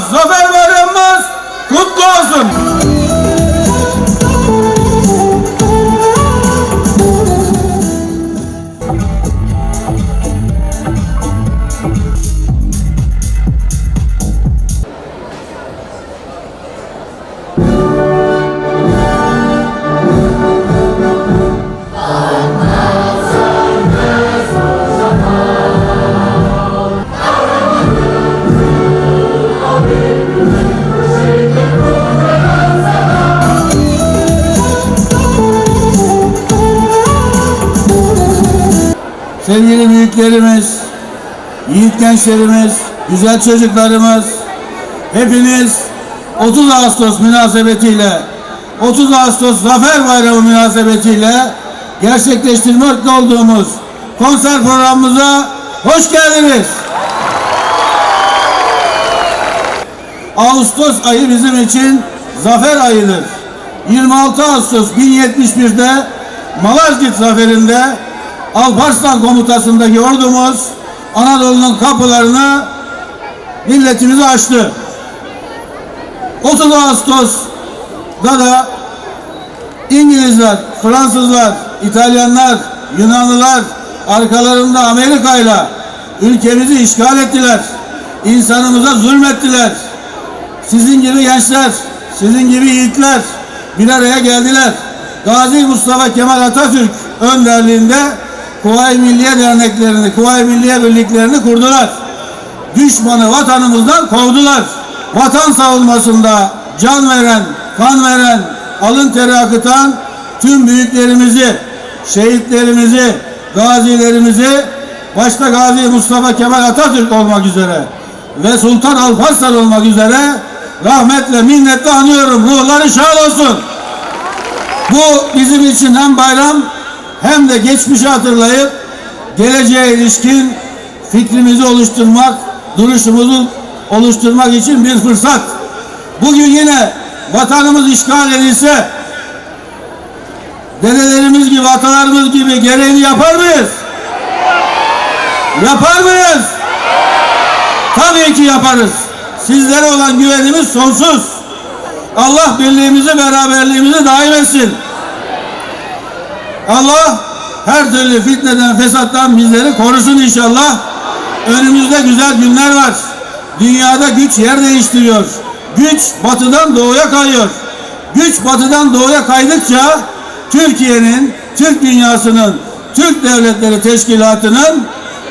Jesus Sevgili büyüklerimiz, yiğit gençlerimiz, güzel çocuklarımız, hepiniz 30 Ağustos münasebetiyle, 30 Ağustos Zafer Bayramı münasebetiyle gerçekleştirmekte olduğumuz konser programımıza hoş geldiniz. Ağustos ayı bizim için zafer ayıdır. 26 Ağustos 1071'de Malazgirt zaferinde Alparslan komutasındaki ordumuz Anadolu'nun kapılarını milletimize açtı. 30 Ağustos'da da İngilizler, Fransızlar, İtalyanlar, Yunanlılar arkalarında Amerika'yla ülkemizi işgal ettiler. İnsanımıza zulmettiler. Sizin gibi gençler, sizin gibi yiğitler bir araya geldiler. Gazi Mustafa Kemal Atatürk önderliğinde Kuvayi Milliye derneklerini, Kuvayi Milliye birliklerini kurdular. Düşmanı vatanımızdan kovdular. Vatan savunmasında can veren, kan veren, alın teri akıtan tüm büyüklerimizi, şehitlerimizi, gazilerimizi başta Gazi Mustafa Kemal Atatürk olmak üzere ve Sultan Alparslan olmak üzere rahmetle minnetle anıyorum. Ruhları şad olsun. Bu bizim için hem bayram hem de geçmişi hatırlayıp geleceğe ilişkin fikrimizi oluşturmak, duruşumuzu oluşturmak için bir fırsat. Bugün yine vatanımız işgal edilse dedelerimiz gibi, atalarımız gibi gereğini yapar mıyız? Yapar mıyız? Tabii ki yaparız. Sizlere olan güvenimiz sonsuz. Allah birliğimizi, beraberliğimizi daim etsin. Allah her türlü fitneden, fesattan bizleri korusun inşallah. Önümüzde güzel günler var. Dünyada güç yer değiştiriyor. Güç batıdan doğuya kayıyor. Güç batıdan doğuya kaydıkça Türkiye'nin, Türk dünyasının, Türk Devletleri Teşkilatı'nın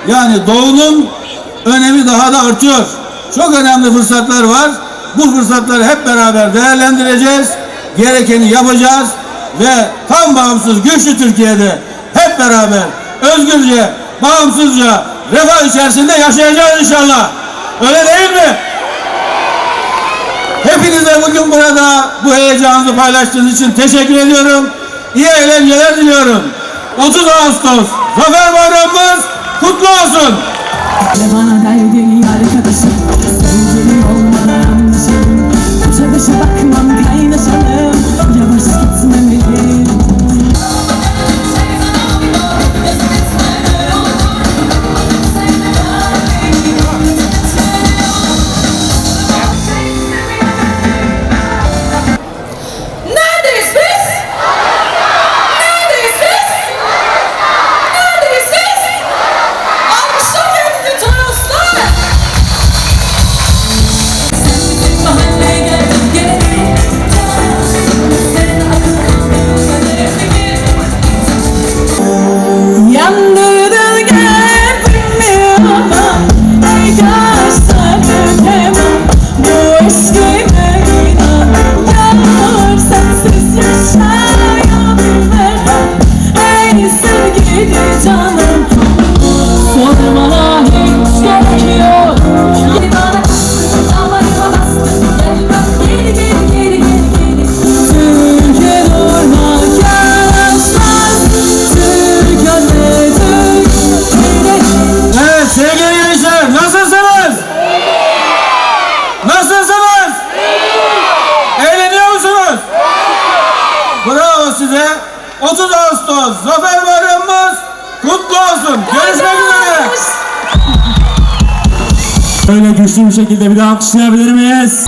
yani doğunun önemi daha da artıyor. Çok önemli fırsatlar var. Bu fırsatları hep beraber değerlendireceğiz. Gerekeni yapacağız ve tam bağımsız güçlü Türkiye'de hep beraber özgürce, bağımsızca, refah içerisinde yaşayacağız inşallah. Öyle değil mi? Hepinize bugün burada bu heyecanınızı paylaştığınız için teşekkür ediyorum. İyi eğlenceler diliyorum. 30 Ağustos Zafer Bayramımız kutlu olsun. Bana derdin arkadaşım Sormana hiç gerek yok Yeni bana damarıma bastın Gel geri geri geri geri geri Türkiye durmak yaşlar Türk Türk Evet sevgili gençler nasılsınız? Nasılsınız? Eğleniyor musunuz? Bravo size. 30 Ağustos Zafer Bayramımız kutlu olsun. Görüşmek üzere. Böyle güçlü bir şekilde bir daha alkışlayabilir miyiz?